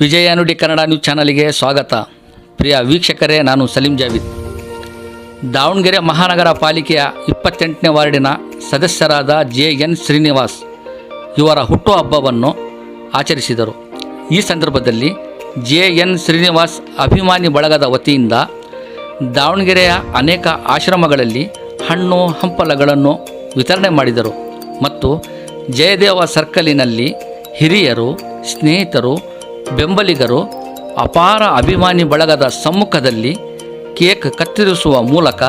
ವಿಜಯ ನುಡಿ ಕನ್ನಡ ನ್ಯೂಸ್ ಚಾನಲ್ಗೆ ಸ್ವಾಗತ. ಪ್ರಿಯ ವೀಕ್ಷಕರೇ, ನಾನು ಸಲೀಂ ಜಾವಿದ್. ದಾವಣಗೆರೆ ಮಹಾನಗರ ಪಾಲಿಕೆಯ ಇಪ್ಪತ್ತೆಂಟನೇ ವಾರ್ಡಿನ ಸದಸ್ಯರಾದ ಜೆ ಎನ್ ಶ್ರೀನಿವಾಸ್ ಇವರ ಹುಟ್ಟುಹಬ್ಬವನ್ನು ಆಚರಿಸಿದರು. ಈ ಸಂದರ್ಭದಲ್ಲಿ ಜೆ ಎನ್ ಶ್ರೀನಿವಾಸ್ ಅಭಿಮಾನಿ ಬಳಗದ ವತಿಯಿಂದ ದಾವಣಗೆರೆಯ ಅನೇಕ ಆಶ್ರಮಗಳಲ್ಲಿ ಹಣ್ಣು, ಹಂಪಲಗಳನ್ನು ವಿತರಣೆ ಮಾಡಿದರು ಮತ್ತು ಜಯದೇವ ಸರ್ಕಲಿನಲ್ಲಿ ಹಿರಿಯರು, ಸ್ನೇಹಿತರು, ಬೆಂಬಲಿಗರು, ಅಪಾರ ಅಭಿಮಾನಿ ಬಳಗದ ಸಮ್ಮುಖದಲ್ಲಿ ಕೇಕ್ ಕತ್ತರಿಸುವ ಮೂಲಕ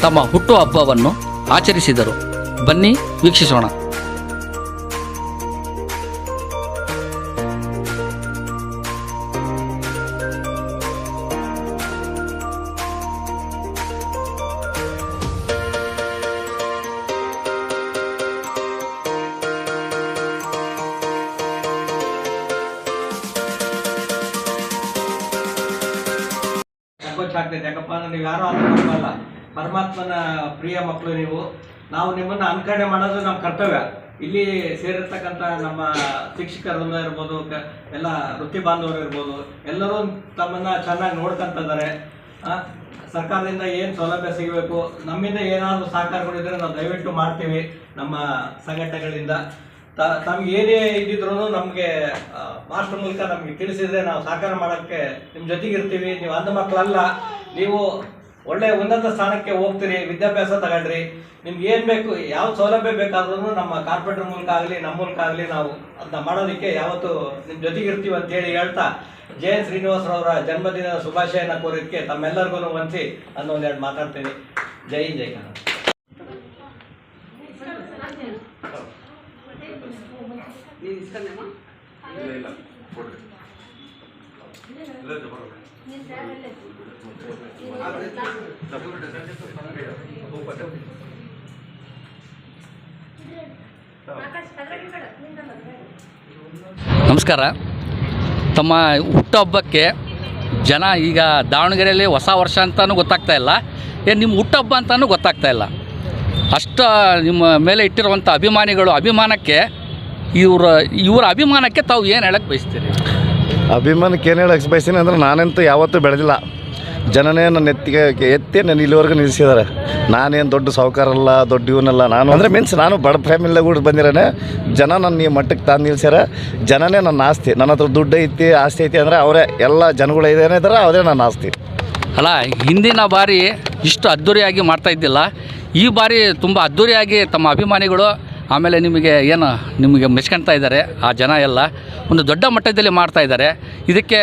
ತಮ್ಮ ಹುಟ್ಟುಹಬ್ಬವನ್ನು ಆಚರಿಸಿದರು. ಬನ್ನಿ ವೀಕ್ಷಿಸೋಣ. ಆಗ್ತೈತೆ ಯಾಕಪ್ಪ ನೀವು ಯಾರು ಅಲ್ಲ ಪರಮಾತ್ಮನ ಪ್ರಿಯ ಮಕ್ಕಳು ನೀವು. ನಾವು ನಿಮ್ಮನ್ನು ಅನುಕರಣೆ ಮಾಡೋದು ನಮ್ಮ ಕರ್ತವ್ಯ. ಇಲ್ಲಿ ಸೇರಿರ್ತಕ್ಕಂಥ ನಮ್ಮ ಶಿಕ್ಷಕರಿಂದ ಇರ್ಬೋದು ಎಲ್ಲ ವೃತ್ತಿ ಬಾಂಧವರು ಇರ್ಬೋದು, ಎಲ್ಲರೂ ತಮ್ಮನ್ನು ಚೆನ್ನಾಗಿ ನೋಡ್ಕೊಂತಿದ್ದಾರೆ. ಇದ್ದಾರೆ ಸರ್ಕಾರದಿಂದ ಏನು ಸೌಲಭ್ಯ ಸಿಗಬೇಕು, ನಮ್ಮಿಂದ ಏನಾದರೂ ಸಹಕಾರಗಳಿದ್ರೆ ನಾವು ದಯವಿಟ್ಟು ಮಾಡ್ತೀವಿ ನಮ್ಮ ಸಂಘಟನೆಗಳಿಂದ. ತ- ತಮ್ಗೆ ಏನೇ ಇದ್ದಿದ್ರು ನಮಗೆ ಮಾಸ್ಟರ್ ಮೂಲಕ ನಮಗೆ ತಿಳಿಸಿದ್ರೆ ನಾವು ಸಹಕಾರ ಮಾಡೋಕ್ಕೆ ನಿಮ್ಮ ಜೊತೆಗಿರ್ತೀವಿ. ನೀವು ಅಂಧ ಮಕ್ಕಳಲ್ಲ. ನೀವು ಒಳ್ಳೆ ಉನ್ನತ ಸ್ಥಾನಕ್ಕೆ ಹೋಗ್ತೀರಿ ವಿದ್ಯಾಭ್ಯಾಸ ತಗೊಳ್ರಿ. ನಿಮ್ಗೆ ಏನು ಬೇಕು ಯಾವ ಸೌಲಭ್ಯ ಬೇಕಾದ್ರೂ ನಮ್ಮ ಕಾರ್ಪೊರೇಟರ್ ಮೂಲಕ ಆಗಲಿ ನಮ್ಮ ಮೂಲಕ ಆಗಲಿ ನಾವು ಅದನ್ನ ಮಾಡೋದಕ್ಕೆ ಯಾವತ್ತು ನಿಮ್ಮ ಜೊತೆಗೆ ಇರ್ತೀವಿ ಅಂತ ಹೇಳಿ ಹೇಳ್ತಾ ಜೆ ಎನ್ ಶ್ರೀನಿವಾಸರವರ ಜನ್ಮದಿನದ ಶುಭಾಶಯನ ಕೋರಿದ್ದಕ್ಕೆ ತಮ್ಮೆಲ್ಲರಿಗೂ ವಂಚಿ ಅನ್ನೋ ಒಂದೆರಡು ಮಾತಾಡ್ತೀನಿ. ಜೈ ಹಿಂದ್, ಜೈ ಕನ್ನಡ. ನಮಸ್ಕಾರ. ತಮ್ಮ ಹುಟ್ಟಹಬ್ಬಕ್ಕೆ ಜನ ಈಗ ದಾವಣಗೆರೆಯಲ್ಲಿ ಹೊಸ ವರ್ಷ ಅಂತಲೂ ಗೊತ್ತಾಗ್ತಾ ಇಲ್ಲ. ಏನು ನಿಮ್ಮ ಹುಟ್ಟಹಬ್ಬ ಅಂತಲೂ ಗೊತ್ತಾಗ್ತಾ ಇಲ್ಲ. ಅಷ್ಟು ನಿಮ್ಮ ಮೇಲೆ ಇಟ್ಟಿರುವಂಥ ಅಭಿಮಾನಿಗಳು ಅಭಿಮಾನಕ್ಕೆ ಇವರ ಇವರ ಅಭಿಮಾನಕ್ಕೆ ತಾವು ಏನು ಹೇಳಕ್ಕೆ ಬಯಸ್ತೀರಿ? ಅಭಿಮಾನಕ್ಕೆ ಏನು ಹೇಳಕ್ಕೆ ಬಯಸ್ತೀನಿ ಅಂದ್ರೆ ನಾನಂತೂ ಯಾವತ್ತೂ ಬೆಳೆದಿಲ್ಲ. ಜನನೇ ನನ್ನ ಎತ್ತಿಗೆ ಎತ್ತೇ ನಾನು ಇಲ್ಲಿವರೆಗೂ ನಿಲ್ಲಿಸಿದ್ದಾರೆ. ನಾನೇನು ದೊಡ್ಡ ಸಾಹುಕಾರ ಅಲ್ಲ, ದೊಡ್ಡ ಇವನಲ್ಲ ನಾನು ಅಂದರೆ ಮೀನ್ಸ್ ನಾನು ಬಡ ಫ್ಯಾಮಿಲಿಯಾಗ ಕೂಡ ಬಂದಿರೋನೆ. ಜನ ನನ್ನ ಈ ಮಟ್ಟಕ್ಕೆ ತಾನು ನಿಲ್ಸ್ಯಾರ. ಜನನೇ ನನ್ನ ಆಸ್ತಿ. ನನ್ನ ಹತ್ರ ದುಡ್ಡು ಐತಿ, ಆಸ್ತಿ ಐತಿ ಅಂದರೆ ಅವರೇ, ಎಲ್ಲ ಜನಗಳು ಇದೇನಿದ್ದಾರೆ ಅವರೇ ನನ್ನ ಆಸ್ತಿ. ಅಲ್ಲ, ಹಿಂದಿನ ಬಾರಿ ಇಷ್ಟು ಅದ್ಧೂರಿಯಾಗಿ ಮಾಡ್ತಾ ಇದ್ದಿಲ್ಲ. ಈ ಬಾರಿ ತುಂಬ ಅದ್ಧೂರಿಯಾಗಿ ತಮ್ಮ ಅಭಿಮಾನಿಗಳು ಆಮೇಲೆ ನಿಮಗೆ ಏನು ನಿಮಗೆ ಮೆಚ್ಕೊಳ್ತಾ ಇದ್ದಾರೆ ಆ ಜನ ಎಲ್ಲ ಒಂದು ದೊಡ್ಡ ಮಟ್ಟದಲ್ಲಿ ಮಾಡ್ತಾ ಇದ್ದಾರೆ. ಇದಕ್ಕೆ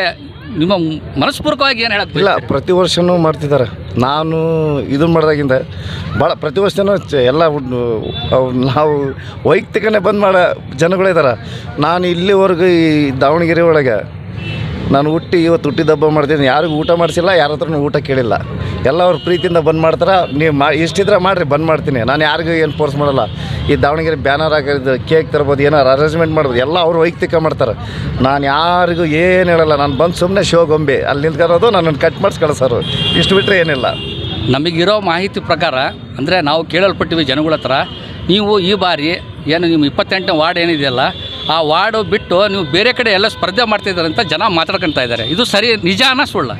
ನಿಮ್ಮ ಮನಸ್ಪೂರ್ವಕವಾಗಿ ಏನು ಹೇಳಕ್ಕೆ ಇಲ್ಲ ಪ್ರತಿ ವರ್ಷವೂ ಮಾಡ್ತಿದ್ದಾರೆ. ನಾನು ಇದನ್ನು ಮಾಡಿದಾಗಿಂದ ಭಾಳ ಪ್ರತಿ ವರ್ಷವೂ ಚ ಎಲ್ಲ ನಾವು ವೈಯಕ್ತಿಕನೇ ಬಂದ್ ಮಾಡೋ ಜನಗಳಿದ್ದಾರೆ ನಾನು ಇಲ್ಲಿವರೆಗೂ ಈ ದಾವಣಗೆರೆ ಒಳಗೆ ನಾನು ಹುಟ್ಟಿ ಇವತ್ತು ಹುಟ್ಟಿದ ಹಬ್ಬ ಮಾಡ್ತೀನಿ ಯಾರಿಗೂ ಊಟ ಮಾಡಿಸಿಲ್ಲ, ಯಾರ ಹತ್ರನೂ ಊಟ ಕೇಳಿಲ್ಲ. ಎಲ್ಲ ಅವ್ರ ಪ್ರೀತಿಯಿಂದ ಬಂದ್ ಮಾಡ್ತಾರೆ, ನೀವು ಮಾ, ಇಷ್ಟಿದ್ರೆ ಮಾಡಿರಿ, ಬಂದ್ ಮಾಡ್ತೀನಿ. ನಾನು ಯಾರಿಗೂ ಏನು ಫೋರ್ಸ್ ಮಾಡಲ್ಲ. ಈ ದಾವಣಗೆರೆ ಬ್ಯಾನರ್ ಹಾಕಿದ್ದು ಕೇಕ್ ತರ್ಬೋದು ಏನಾರು ಅರೇಂಜ್ಮೆಂಟ್ ಮಾಡ್ಬೋದು, ಎಲ್ಲ ಅವ್ರು ವೈಯಕ್ತಿಕ ಮಾಡ್ತಾರೆ. ನಾನು ಯಾರಿಗೂ ಏನು ಹೇಳಲ್ಲ, ನಾನು ಬಂದು ಸುಮ್ಮನೆ ಶೋ ಗೊಂಬೆ. ಅಲ್ಲಿ ನಿಂತ್ಕೊಳ್ಳೋದು, ನನ್ನನ್ನು ಕಟ್ ಮಾಡಿಸಿ ಕಳಿಸೋರು. ಇಷ್ಟು ಬಿಟ್ಟರೆ ಏನಿಲ್ಲ. ನಮಗಿರೋ ಮಾಹಿತಿ ಪ್ರಕಾರ, ಅಂದರೆ ನಾವು ಕೇಳಲ್ಪಟ್ಟಿವಿ ಜನಗಳ ಹತ್ರ ನೀವು ಈ ಬಾರಿ, ಏನು ನಿಮ್ಮ ಇಪ್ಪತ್ತೆಂಟನೇ ವಾರ್ಡ್ ಏನಿದೆಯಲ್ಲ ಆ ವಾರ್ಡು ಬಿಟ್ಟು ನೀವು ಬೇರೆ ಕಡೆ ಎಲ್ಲ ಸ್ಪರ್ಧೆ ಮಾಡ್ತಿದ್ದಾರೆ ಅಂತ ಜನ ಮಾತಾಡ್ಕೊಳ್ತಾ ಇದ್ದಾರೆ. ಇದು ಸರಿ ನಿಜಾನ ಸುಳ್ಳ?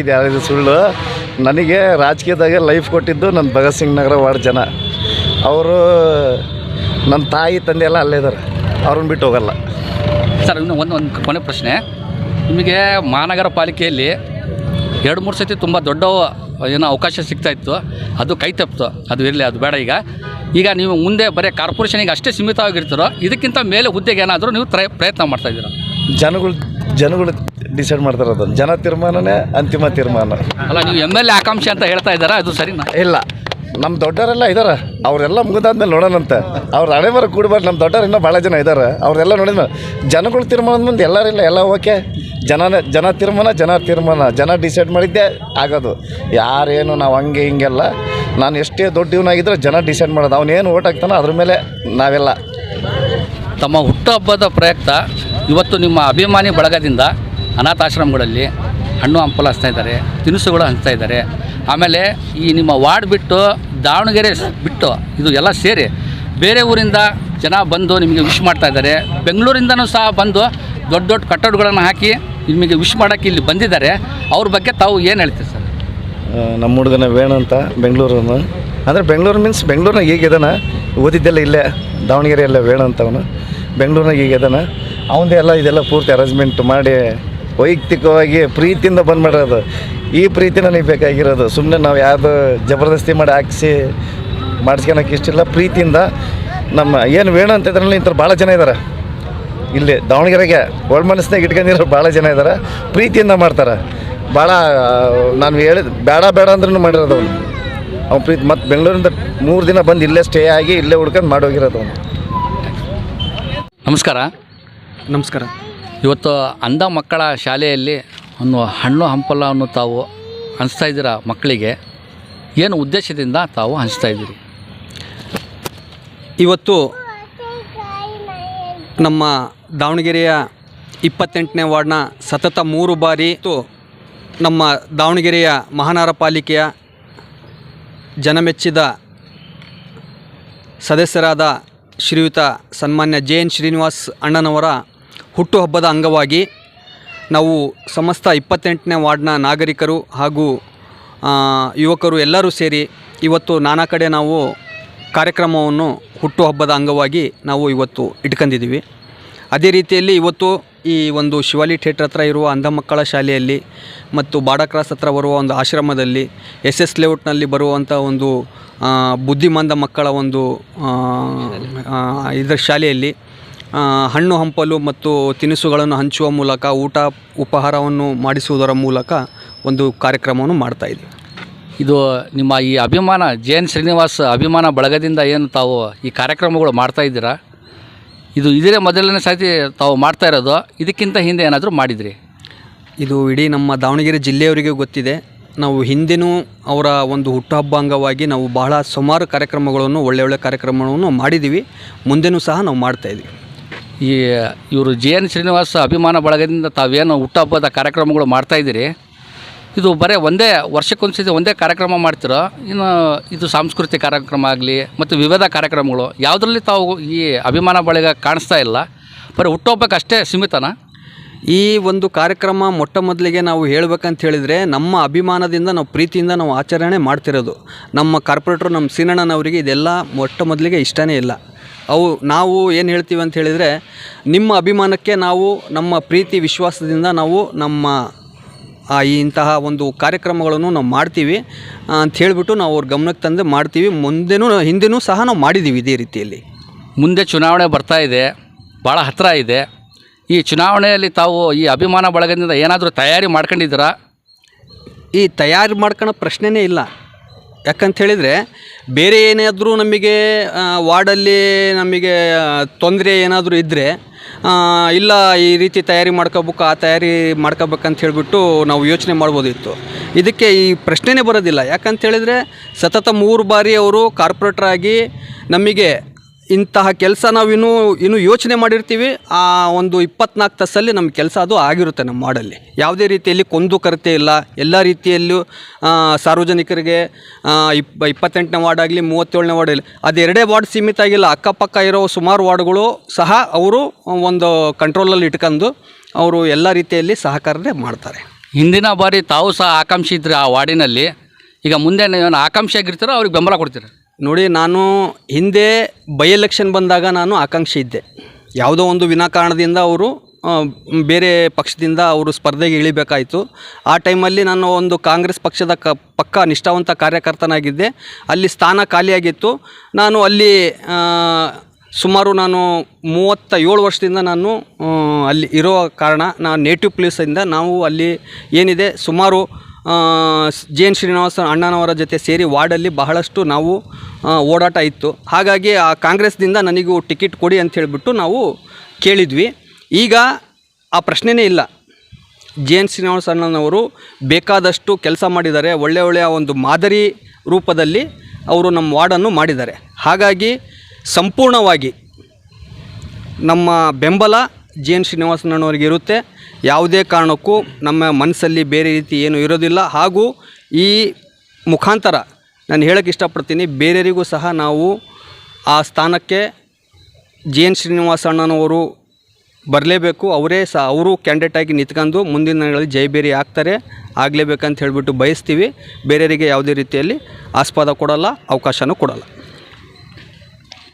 ಇದೆ ಇದು ಸುಳ್ಳು. ನನಗೆ ರಾಜಕೀಯದಾಗೆ ಲೈಫ್ ಕೊಟ್ಟಿದ್ದು ನನ್ನ ಭಗತ್ ಸಿಂಗ್ ನಗರ ವಾರ್ಡ್ ಜನ. ಅವರು ನನ್ನ ತಾಯಿ ತಂದೆ ಎಲ್ಲ ಅಲ್ಲೇ ಇದ್ದಾರೆ. ಅವ್ರನ್ನ ಬಿಟ್ಟು ಹೋಗಲ್ಲ. ಸರ್ ಇನ್ನು ಒಂದು ಒಂದು ಕೊನೆ ಪ್ರಶ್ನೆ. ನಿಮಗೆ ಮಹಾನಗರ ಪಾಲಿಕೆಯಲ್ಲಿ ಎರಡು ಮೂರು ಸತಿ ತುಂಬ ದೊಡ್ಡ ಏನೋ ಅವಕಾಶ ಸಿಗ್ತಾ ಇತ್ತು. ಅದು ಕೈ ತಪ್ಪಿತು. ಅದು ಇರಲಿ ಅದು ಬೇಡ ಈಗ. ಈಗ ನೀವು ಮುಂದೆ ಬರೀ ಕಾರ್ಪೊರೇಷನಿಗೆ ಅಷ್ಟೇ ಸೀಮಿತವಾಗಿರ್ತೀರೋ ಇದಕ್ಕಿಂತ ಮೇಲೆ ಹುದ್ದೆಗೆ ಏನಾದರೂ ನೀವು ಪ್ರಯತ್ನ ಮಾಡ್ತಾ ಇದ್ದೀರಾ? ಜನಗಳು ಜನಗಳು ಡಿಸೈಡ್ ಮಾಡ್ತಾರೆ ಅದನ್ನು. ಜನ ತೀರ್ಮಾನನೇ ಅಂತಿಮ ತೀರ್ಮಾನ. ಅಲ್ಲ ನೀವು ಎಂ ಎಲ್ ಎ ಆಕಾಂಕ್ಷಿ ಅಂತ ಹೇಳ್ತಾ ಇದ್ದಾರಾ? ಅದು ಸರಿನಾ? ಇಲ್ಲ. ನಮ್ಮ ದೊಡ್ಡವರೆಲ್ಲ ಇದ್ದಾರೆ ಅವರೆಲ್ಲ ಮುಗಿದಾದ್ಮೇಲೆ ನೋಡೋಣಂತೆ. ಅವ್ರ ಹಣೆ ಬರ ಕೂಡಬಾರ್ದು. ನಮ್ಮ ದೊಡ್ಡವ್ರು ಇನ್ನೂ ಭಾಳ ಜನ ಇದ್ದಾರೆ ಅವರೆಲ್ಲ ನೋಡಿದ್ಮೇಲೆ ಜನಗಳು ತೀರ್ಮಾನದ ಮುಂದೆ ಎಲ್ಲರಿಲ್ಲ. ಎಲ್ಲ ಓಕೆ ಜನನೇ ಜನ ತೀರ್ಮಾನ ಜನ ತೀರ್ಮಾನ. ಜನ ಡಿಸೈಡ್ ಮಾಡಿದ್ದೇ ಆಗೋದು. ಯಾರೇನು, ನಾವು ಹಂಗೆ ಹಿಂಗೆಲ್ಲ ನಾನು ಎಷ್ಟೇ ದೊಡ್ಡ ಇವನಾಗಿದ್ದರೆ ಜನ ಡಿಸೈಡ್ ಮಾಡೋದು. ಅವನೇನು ಓಟ್ ಹಾಕ್ತಾನೋ ಅದ್ರ ಮೇಲೆ ನಾವೆಲ್ಲ. ತಮ್ಮ ಹುಟ್ಟುಹಬ್ಬದ ಪ್ರಯುಕ್ತ ಇವತ್ತು ನಿಮ್ಮ ಅಭಿಮಾನಿ ಬಳಗದಿಂದ ಅನಾಥಾಶ್ರಮಗಳಲ್ಲಿ ಹಣ್ಣು ಹಂಪಲು ಹಂಚ್ತಾ ಇದ್ದಾರೆ, ತಿನಿಸುಗಳು ಹಂಚ್ತಾ ಇದ್ದಾರೆ. ಆಮೇಲೆ ಈ ನಿಮ್ಮ ವಾರ್ಡ್ ಬಿಟ್ಟು ದಾವಣಗೆರೆ ಬಿಟ್ಟು ಇದು ಎಲ್ಲ ಸೇರಿ ಬೇರೆ ಊರಿಂದ ಜನ ಬಂದು ನಿಮಗೆ ವಿಶ್ ಮಾಡ್ತಾ ಇದ್ದಾರೆ. ಬೆಂಗಳೂರಿಂದನೂ ಸಹ ಬಂದು ದೊಡ್ಡ ದೊಡ್ಡ ಕಟ್ಟಡಗಳನ್ನು ಹಾಕಿ ನಿಮಗೆ ವಿಶ್ ಮಾಡೋಕ್ಕೆ ಇಲ್ಲಿ ಬಂದಿದ್ದಾರೆ, ಅವ್ರ ಬಗ್ಗೆ ತಾವು ಏನು ಹೇಳ್ತೀರಿ ಸರ್? ನಮ್ಮ ಹುಡುಗನ ವೇಣು ಅಂತ ಬೆಂಗಳೂರನ್ನು ಅಂದರೆ ಬೆಂಗಳೂರು ಮೀನ್ಸ್ ಬೆಂಗಳೂರಿನಾಗ ಈಗ ಇದಾನ. ಓದಿದ್ದೆಲ್ಲ ಇಲ್ಲೇ ದಾವಣಗೆರೆಯಲ್ಲೇ ವೇಣು ಅಂತವನು. ಬೆಂಗಳೂರಿನಾಗ ಇದನ. ಅವನದೇ ಎಲ್ಲ ಇದೆಲ್ಲ ಪೂರ್ತಿ ಅರೇಂಜ್ಮೆಂಟ್ ಮಾಡಿ ವೈಯಕ್ತಿಕವಾಗಿ ಪ್ರೀತಿಯಿಂದ ಬಂದು ಮಾಡಿರೋದು. ಈ ಪ್ರೀತಿ ನನಗೆ ಬೇಕಾಗಿರೋದು. ಸುಮ್ಮನೆ ನಾವು ಯಾವುದು ಜಬರ್ದಸ್ತಿ ಮಾಡಿ ಹಾಕಿಸಿ ಮಾಡಿಸ್ಕೊಳಕ್ಕೆ ಇಷ್ಟಿಲ್ಲ. ಪ್ರೀತಿಯಿಂದ ನಮ್ಮ, ಏನು ವೇಣು ಅಂತ ಇದ್ರಲ್ಲಿ ಇಂಥ ಭಾಳ ಜನ ಇದ್ದಾರೆ ಇಲ್ಲಿ ದಾವಣಗೆರೆಗೆ ಒಳ ಮನಸ್ಸಿನಾಗ ಇಟ್ಕೊಂಡಿರೋ ಭಾಳ ಜನ ಇದ್ದಾರೆ ಪ್ರೀತಿಯಿಂದ ಮಾಡ್ತಾರೆ. ಭಾಳ ನಾನು ಹೇಳಿದ ಬೇಡ ಬೇಡ ಅಂದ್ರೂ ಮಾಡಿರೋದು ಅವನು. ಅವ್ನು ಪ್ರೀತಿ ಮತ್ತು ಬೆಂಗಳೂರಿಂದ ಮೂರು ದಿನ ಬಂದು ಇಲ್ಲೇ ಸ್ಟೇ ಆಗಿ ಇಲ್ಲೇ ಹುಡ್ಕೊಂಡು ಮಾಡೋಗಿರೋದು ಅವನು. ನಮಸ್ಕಾರ. ನಮಸ್ಕಾರ. ಇವತ್ತು ಅಂಧ ಮಕ್ಕಳ ಶಾಲೆಯಲ್ಲಿ ಒಂದು ಹಣ್ಣು ಹಂಪಲವನ್ನು ತಾವು ಹಂಚ್ತಾ ಇದ್ದೀರಾ ಮಕ್ಕಳಿಗೆ. ಏನು ಉದ್ದೇಶದಿಂದ ತಾವು ಹಂಚ್ತಾ ಇದ್ದೀರಿ? ಇವತ್ತು ನಮ್ಮ ದಾವಣಗೆರೆಯ ಇಪ್ಪತ್ತೆಂಟನೇ ವಾರ್ಡ್ನ ಸತತ ಮೂರು ಬಾರಿ ನಮ್ಮ ದಾವಣಗೆರೆಯ ಮಹಾನಗರ ಪಾಲಿಕೆಯ ಜನಮೆಚ್ಚಿದ ಸದಸ್ಯರಾದ ಶ್ರೀಯುತ ಸನ್ಮಾನ್ಯ ಜೆ ಎನ್ ಶ್ರೀನಿವಾಸ್ ಅಣ್ಣನವರ ಹುಟ್ಟುಹಬ್ಬದ ಅಂಗವಾಗಿ ನಾವು ಸಮಸ್ತ ಇಪ್ಪತ್ತೆಂಟನೇ ವಾರ್ಡ್ನ ನಾಗರಿಕರು ಹಾಗೂ ಯುವಕರು ಎಲ್ಲರೂ ಸೇರಿ ಇವತ್ತು ನಾನಾ ಕಡೆ ನಾವು ಕಾರ್ಯಕ್ರಮವನ್ನು ಹುಟ್ಟುಹಬ್ಬದ ಅಂಗವಾಗಿ ನಾವು ಇವತ್ತು ಇಟ್ಕೊಂಡಿದ್ದೀವಿ ಅದೇ ರೀತಿಯಲ್ಲಿ ಇವತ್ತು ಈ ಒಂದು ಶಿವಾಲಿ ಥಿಯೇಟ್ರ್ ಹತ್ರ ಇರುವ ಅಂಧ ಮಕ್ಕಳ ಶಾಲೆಯಲ್ಲಿ ಮತ್ತು ಬಾಡಕ್ರಾಸ್ ಹತ್ರ ಬರುವ ಒಂದು ಆಶ್ರಮದಲ್ಲಿ ಎಸ್ ಎಸ್ ಲೇಔಟ್ನಲ್ಲಿ ಬರುವಂಥ ಒಂದು ಬುದ್ಧಿಮಂದ ಮಕ್ಕಳ ಒಂದು ಇದರ ಶಾಲೆಯಲ್ಲಿ ಹಣ್ಣು ಹಂಪಲು ಮತ್ತು ತಿನಿಸುಗಳನ್ನು ಹಂಚುವ ಮೂಲಕ ಊಟ ಉಪಹಾರವನ್ನು ಮಾಡಿಸುವುದರ ಮೂಲಕ ಒಂದು ಕಾರ್ಯಕ್ರಮವನ್ನು ಮಾಡ್ತಾ ಇದ್ದೀವಿ. ಇದು ನಿಮ್ಮ ಈ ಅಭಿಮಾನ, ಜೆ ಶ್ರೀನಿವಾಸ್ ಅಭಿಮಾನ ಬಳಗದಿಂದ ಏನು ತಾವು ಈ ಕಾರ್ಯಕ್ರಮಗಳು ಮಾಡ್ತಾ ಇದ್ದೀರಾ? ಇದು ಇದೇ ಮೊದಲನೇ ಸಾರಿ ತಾವು ಮಾಡ್ತಾ ಇರೋದು. ಇದಕ್ಕಿಂತ ಹಿಂದೆ ಏನಾದರೂ ಮಾಡಿದ್ರಿ? ಇದು ಇಡೀ ನಮ್ಮ ದಾವಣಗೆರೆ ಜಿಲ್ಲೆಯವರಿಗೆ ಗೊತ್ತಿದೆ. ನಾವು ಹಿಂದೆನೂ ಅವರ ಒಂದು ಹುಟ್ಟುಹಬ್ಬ ಅಂಗವಾಗಿ ನಾವು ಬಹಳ ಸುಮಾರು ಕಾರ್ಯಕ್ರಮಗಳನ್ನು ಒಳ್ಳೆ ಒಳ್ಳೆ ಕಾರ್ಯಕ್ರಮಗಳನ್ನು ಮಾಡಿದ್ದೀವಿ. ಮುಂದೆನೂ ಸಹ ನಾವು ಮಾಡ್ತಾಯಿದ್ವಿ ಈ ಇವರು ಜೆ ಎನ್ ಶ್ರೀನಿವಾಸ್ ಅಭಿಮಾನ ಬಳಗದಿಂದ ತಾವೇನು ಹುಟ್ಟುಹಬ್ಬದ ಕಾರ್ಯಕ್ರಮಗಳು ಮಾಡ್ತಾ ಇದ್ದೀರಿ? ಇದು ಬರೀ ಒಂದೇ ವರ್ಷಕ್ಕೊಂದ್ಸತಿ ಒಂದೇ ಕಾರ್ಯಕ್ರಮ ಮಾಡ್ತಿರೋ, ಇನ್ನು ಇದು ಸಾಂಸ್ಕೃತಿಕ ಕಾರ್ಯಕ್ರಮ ಆಗಲಿ ಮತ್ತು ವಿವಿಧ ಕಾರ್ಯಕ್ರಮಗಳು, ಯಾವುದರಲ್ಲಿ ತಾವು ಈ ಅಭಿಮಾನ ಬಳಗ ಕಾಣಿಸ್ತಾ ಇಲ್ಲ, ಬರೀ ಹುಟ್ಟುಹಬ್ಬಕ್ಕೆ ಅಷ್ಟೇ ಸೀಮಿತನ? ಈ ಒಂದು ಕಾರ್ಯಕ್ರಮ ಮೊಟ್ಟ ಮೊದಲಿಗೆ ನಾವು ಹೇಳಬೇಕಂತ ಹೇಳಿದರೆ, ನಮ್ಮ ಅಭಿಮಾನದಿಂದ ನಾವು ಪ್ರೀತಿಯಿಂದ ನಾವು ಆಚರಣೆ ಮಾಡ್ತಿರೋದು. ನಮ್ಮ ಕಾರ್ಪೊರೇಟ್ರು, ನಮ್ಮ ಸೀನಣ್ಣನವರಿಗೆ ಇದೆಲ್ಲ ಮೊಟ್ಟ ಮೊದಲಿಗೆ ಇಷ್ಟನೇ ಇಲ್ಲ. ಅವು, ನಾವು ಏನು ಹೇಳ್ತೀವಿ ಅಂತ ಹೇಳಿದರೆ, ನಿಮ್ಮ ಅಭಿಮಾನಕ್ಕೆ ನಾವು, ನಮ್ಮ ಪ್ರೀತಿ, ವಿಶ್ವಾಸದಿಂದ ನಾವು ನಮ್ಮ ಇಂತಹ ಒಂದು ಕಾರ್ಯಕ್ರಮಗಳನ್ನು ನಾವು ಮಾಡ್ತೀವಿ. ಅಂತ ಹೇಳಿಬಿಟ್ಟು ನಾವು ಅವ್ರ ಗಮನಕ್ಕೆ ತಂದು ಮಾಡ್ತೀವಿ. ಮುಂದೆನೂ ಹಿಂದೆನೂ ಸಹ ನಾವು ಮಾಡಿದ್ದೀವಿ ಇದೇ ರೀತಿಯಲ್ಲಿ. ಮುಂದೆ ಚುನಾವಣೆ ಬರ್ತಾ ಇದೆ. ಭಾಳ ಹತ್ತಿರ ಇದೆ. ಈ ಚುನಾವಣೆಯಲ್ಲಿ ತಾವು ಈ ಅಭಿಮಾನ ಬಳಗದಿಂದ ಏನಾದರೂ ತಯಾರಿ ಮಾಡ್ಕೊಂಡಿದ್ದೀರಾ? ಈ ತಯಾರಿ ಮಾಡ್ಕೊಳ್ಳೋ ಪ್ರಶ್ನೆನೇ ಇಲ್ಲ. ಯಾಕಂತ ಹೇಳಿದರೆ ಬೇರೆ ಏನಾದರೂ ನಮಗೆ ವಾರ್ಡಲ್ಲಿ ನಮಗೆ ತೊಂದರೆ ಏನಾದರೂ ಇದ್ದರೆ ಇಲ್ಲ, ಈ ರೀತಿ ತಯಾರಿ ಮಾಡ್ಕೋಬೇಕು, ಆ ತಯಾರಿ ಮಾಡ್ಕೋಬೇಕಂತ ಹೇಳಿಬಿಟ್ಟು ನಾವು ಯೋಚನೆ ಮಾಡ್ಬೋದಿತ್ತು. ಇದಕ್ಕೆ ಈ ಪ್ರಶ್ನೆನೇ ಬರೋದಿಲ್ಲ. ಯಾಕಂತ ಹೇಳಿದರೆ, ಸತತ ಮೂರು ಬಾರಿ ಅವರು ಕಾರ್ಪೊರೇಟ್ರಾಗಿ ನಮಗೆ ಇಂತಹ ಕೆಲಸ ನಾವು ಇನ್ನೂ ಇನ್ನೂ ಯೋಚನೆ ಮಾಡಿರ್ತೀವಿ. ಆ ಒಂದು ಇಪ್ಪತ್ನಾಲ್ಕು ತಾಸಲ್ಲಿ ನಮ್ಮ ಕೆಲಸ ಅದು ಆಗಿರುತ್ತೆ ನಮ್ಮ ಮಾಡಲ್ಲಿ. ಯಾವುದೇ ರೀತಿಯಲ್ಲಿ ಕೊಂದು ಕರತೆ ಇಲ್ಲ. ಎಲ್ಲ ರೀತಿಯಲ್ಲೂ ಸಾರ್ವಜನಿಕರಿಗೆ ಇಪ್, ಇಪ್ಪತ್ತೆಂಟನೇ ವಾರ್ಡ್ ಆಗಲಿ ಮೂವತ್ತೇಳನೇ ವಾರ್ಡ್ ಆಗಲಿ ಎರಡೇ ವಾರ್ಡ್ ಸೀಮಿತ ಆಗಿಲ್ಲ. ಅಕ್ಕಪಕ್ಕ ಇರೋ ಸುಮಾರು ವಾರ್ಡ್ಗಳು ಸಹ ಅವರು ಒಂದು ಕಂಟ್ರೋಲಲ್ಲಿ ಇಟ್ಕೊಂಡು ಅವರು ಎಲ್ಲ ರೀತಿಯಲ್ಲಿ ಸಹಕಾರನೇ ಮಾಡ್ತಾರೆ. ಹಿಂದಿನ ಬಾರಿ ತಾವು ಸಹ ಆಕಾಂಕ್ಷಿ ಇದ್ದರೆ ಆ ವಾರ್ಡಿನಲ್ಲಿ. ಈಗ ಮುಂದೆ ಏನು ಆಕಾಂಕ್ಷೆ ಆಗಿರ್ತಾರೋ ಅವ್ರಿಗೆ ಬೆಂಬಲ ಕೊಡ್ತೀರಾ? ನೋಡಿ, ನಾನು ಹಿಂದೆ ಬೈ ಎಲೆಕ್ಷನ್ ಬಂದಾಗ ನಾನು ಆಕಾಂಕ್ಷಿ ಇದ್ದೆ. ಯಾವುದೋ ಒಂದು ವಿನಾಕಾರಣದಿಂದ ಅವರು ಬೇರೆ ಪಕ್ಷದಿಂದ ಅವರು ಸ್ಪರ್ಧೆಗೆ ಇಳಿಬೇಕಾಯಿತು. ಆ ಟೈಮಲ್ಲಿ ನಾನು ಒಂದು ಕಾಂಗ್ರೆಸ್ ಪಕ್ಷದ ಕ, ಪಕ್ಕ ನಿಷ್ಠಾವಂತ ಕಾರ್ಯಕರ್ತನಾಗಿದ್ದೆ. ಅಲ್ಲಿ ಸ್ಥಾನ ಖಾಲಿಯಾಗಿತ್ತು. ನಾನು ಅಲ್ಲಿ ಸುಮಾರು ನಾನು ಮೂವತ್ತ ಏಳು ವರ್ಷದಿಂದ ನಾನು ಅಲ್ಲಿ ಇರೋ ಕಾರಣ, ನಾನು ನೇಟಿವ್ ಪ್ಲೇಸಿಂದ ನಾವು ಅಲ್ಲಿ ಏನಿದೆ, ಸುಮಾರು ಜೆ ಎನ್ ಶ್ರೀನಿವಾಸ ಅಣ್ಣನವರ ಜೊತೆ ಸೇರಿ ವಾರ್ಡಲ್ಲಿ ಬಹಳಷ್ಟು ನಾವು ಓಡಾಟ ಇತ್ತು. ಹಾಗಾಗಿ ಆ ಕಾಂಗ್ರೆಸ್ನಿಂದ ನನಗೂ ಟಿಕೆಟ್ ಕೊಡಿ ಅಂತ ಹೇಳಿಬಿಟ್ಟು ನಾವು ಕೇಳಿದ್ವಿ. ಈಗ ಆ ಪ್ರಶ್ನೆಯೇ ಇಲ್ಲ. ಜೆ ಎನ್ ಶ್ರೀನಿವಾಸ ಅಣ್ಣನವರು ಬೇಕಾದಷ್ಟು ಕೆಲಸ ಮಾಡಿದ್ದಾರೆ. ಒಳ್ಳೆ ಒಳ್ಳೆಯ ಒಂದು ಮಾದರಿ ರೂಪದಲ್ಲಿ ಅವರು ನಮ್ಮ ವಾರ್ಡನ್ನು ಮಾಡಿದ್ದಾರೆ. ಹಾಗಾಗಿ ಸಂಪೂರ್ಣವಾಗಿ ನಮ್ಮ ಬೆಂಬಲ ಜೆ ಎನ್ ಶ್ರೀನಿವಾಸನವರಿಗೆ ಇರುತ್ತೆ. ಯಾವುದೇ ಕಾರಣಕ್ಕೂ ನಮ್ಮ ಮನಸ್ಸಲ್ಲಿ ಬೇರೆ ರೀತಿ ಏನು ಇರೋದಿಲ್ಲ. ಹಾಗೂ ಈ ಮುಖಾಂತರ ನಾನು ಹೇಳೋಕ್ಕೆ ಇಷ್ಟಪಡ್ತೀನಿ ಬೇರೆಯವರಿಗೂ ಸಹ ನಾವು ಆ ಸ್ಥಾನಕ್ಕೆ ಜಿ ಎನ್ ಶ್ರೀನಿವಾಸ ಅಣ್ಣನವರು ಬರಲೇಬೇಕು. ಅವರೇ ಸಹ, ಅವರು ಕ್ಯಾಂಡಿಡೇಟ್ ಆಗಿ ನಿಂತ್ಕೊಂಡು ಮುಂದಿನ ದಿನಗಳಲ್ಲಿ ಜಯಬೇರಿ ಆಗ್ತಾರೆ, ಆಗಲೇಬೇಕಂತ ಹೇಳಿಬಿಟ್ಟು ಬಯಸ್ತೀವಿ. ಬೇರೆಯವರಿಗೆ ಯಾವುದೇ ರೀತಿಯಲ್ಲಿ ಆಸ್ಪದ ಕೊಡಲ್ಲ, ಅವಕಾಶನೂ ಕೊಡಲ್ಲ.